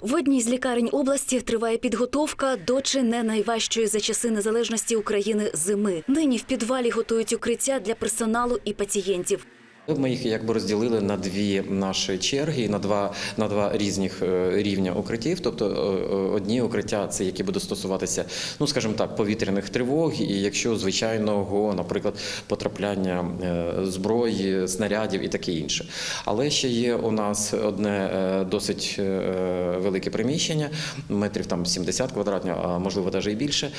В одній з лікарень області триває підготовка до чи не найважчої за часи незалежності України зими. Нині в підвалі готують укриття для персоналу і пацієнтів. Ми їх якби розділили на дві наші черги, на два на два різних е, рівня укриттів. Тобто е, е, одні укриття це які будуть стосуватися, ну скажімо так, повітряних тривог, і якщо звичайного, наприклад, потрапляння зброї, снарядів і таке інше. Але ще є у нас одне досить велике приміщення, метрів там 70 квадратних, а можливо навіть і більше.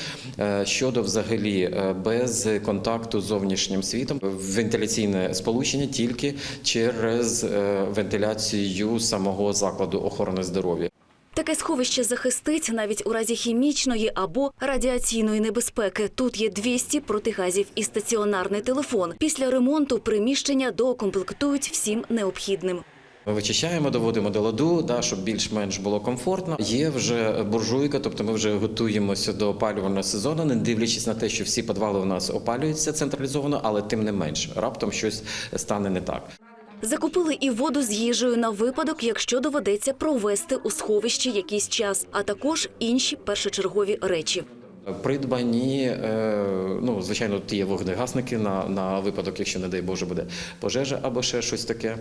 Щодо взагалі без контакту з зовнішнім світом, вентиляційне сполучення тільки через е, вентиляцію самого закладу охорони здоров'я. Таке сховище захистить навіть у разі хімічної або радіаційної небезпеки. Тут є 200 протигазів і стаціонарний телефон. Після ремонту приміщення доукомплектують всім необхідним. Ми вичищаємо, доводимо до ладу, да, щоб більш-менш було комфортно. Є вже буржуйка, тобто ми вже готуємося до опалювального сезону, не дивлячись на те, що всі підвали у нас опалюються централізовано, але тим не менш раптом щось стане не так. Закупили і воду з їжею на випадок, якщо доведеться провести у сховищі якийсь час, а також інші першочергові речі. Придбані, е, ну звичайно, тут є вогнегасники на, на випадок, якщо не дай Боже буде пожежа або ще щось таке.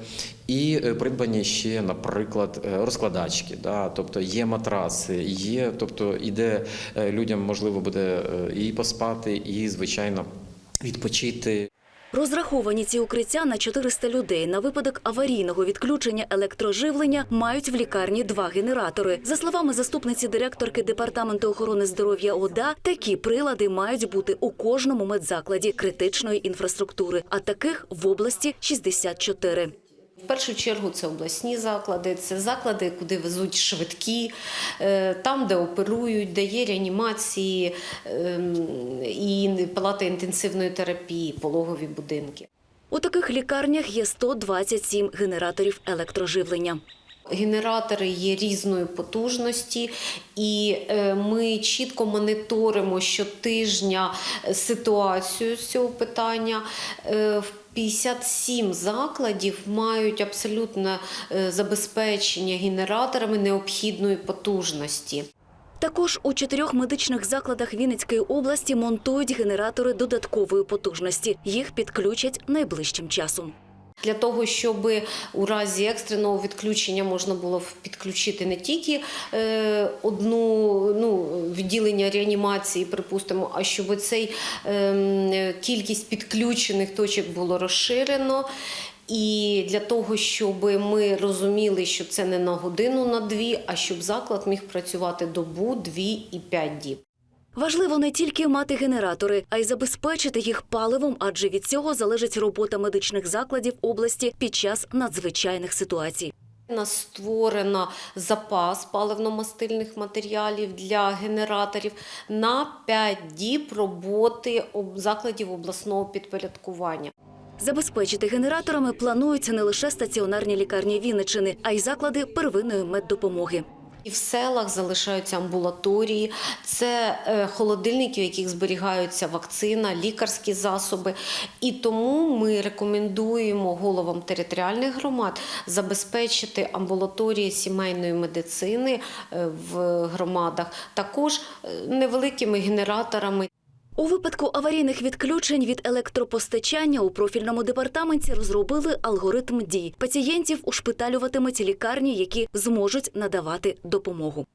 І е, придбані ще, наприклад, е, розкладачки. Да? Тобто є матраси, є, тобто іде людям можливо буде і поспати, і звичайно відпочити. Розраховані ці укриття на 400 людей. На випадок аварійного відключення електроживлення мають в лікарні два генератори. За словами заступниці директорки департаменту охорони здоров'я ОДА, такі прилади мають бути у кожному медзакладі критичної інфраструктури, а таких в області 64. В першу чергу це обласні заклади, це заклади, куди везуть швидкі, е, там, де оперують, де є реанімації ем, і палати інтенсивної терапії, пологові будинки. У таких лікарнях є 127 генераторів електроживлення. Генератори є різної потужності, і е, ми чітко моніторимо щотижня ситуацію з цього питання. Е, В 57 закладів мають абсолютне е, забезпечення генераторами необхідної потужності. Також у чотирьох медичних закладах Вінницької області монтують генератори додаткової потужності. Їх підключать найближчим часом. Для того, щоб у разі екстреного відключення можна було підключити не тільки е, одну ну, відділення реанімації, припустимо, а щоб цей е, кількість підключених точок було розширено. І для того, щоб ми розуміли, що це не на годину, на дві, а щоб заклад міг працювати добу, дві і п'ять діб. Важливо не тільки мати генератори, а й забезпечити їх паливом, адже від цього залежить робота медичних закладів області під час надзвичайних ситуацій. У нас створено запас паливно-мастильних матеріалів для генераторів на 5 діб роботи об- закладів обласного підпорядкування. Забезпечити генераторами планують не лише стаціонарні лікарні Вінничини, а й заклади первинної меддопомоги. І в селах залишаються амбулаторії, це е, холодильники, в яких зберігаються вакцина, лікарські засоби. І тому ми рекомендуємо головам територіальних громад забезпечити амбулаторії сімейної медицини е, в громадах, також е, невеликими генераторами. У випадку аварійних відключень від електропостачання у профільному департаменті розробили алгоритм дій. Пацієнтів ушпиталюватимуть лікарні, які зможуть надавати допомогу.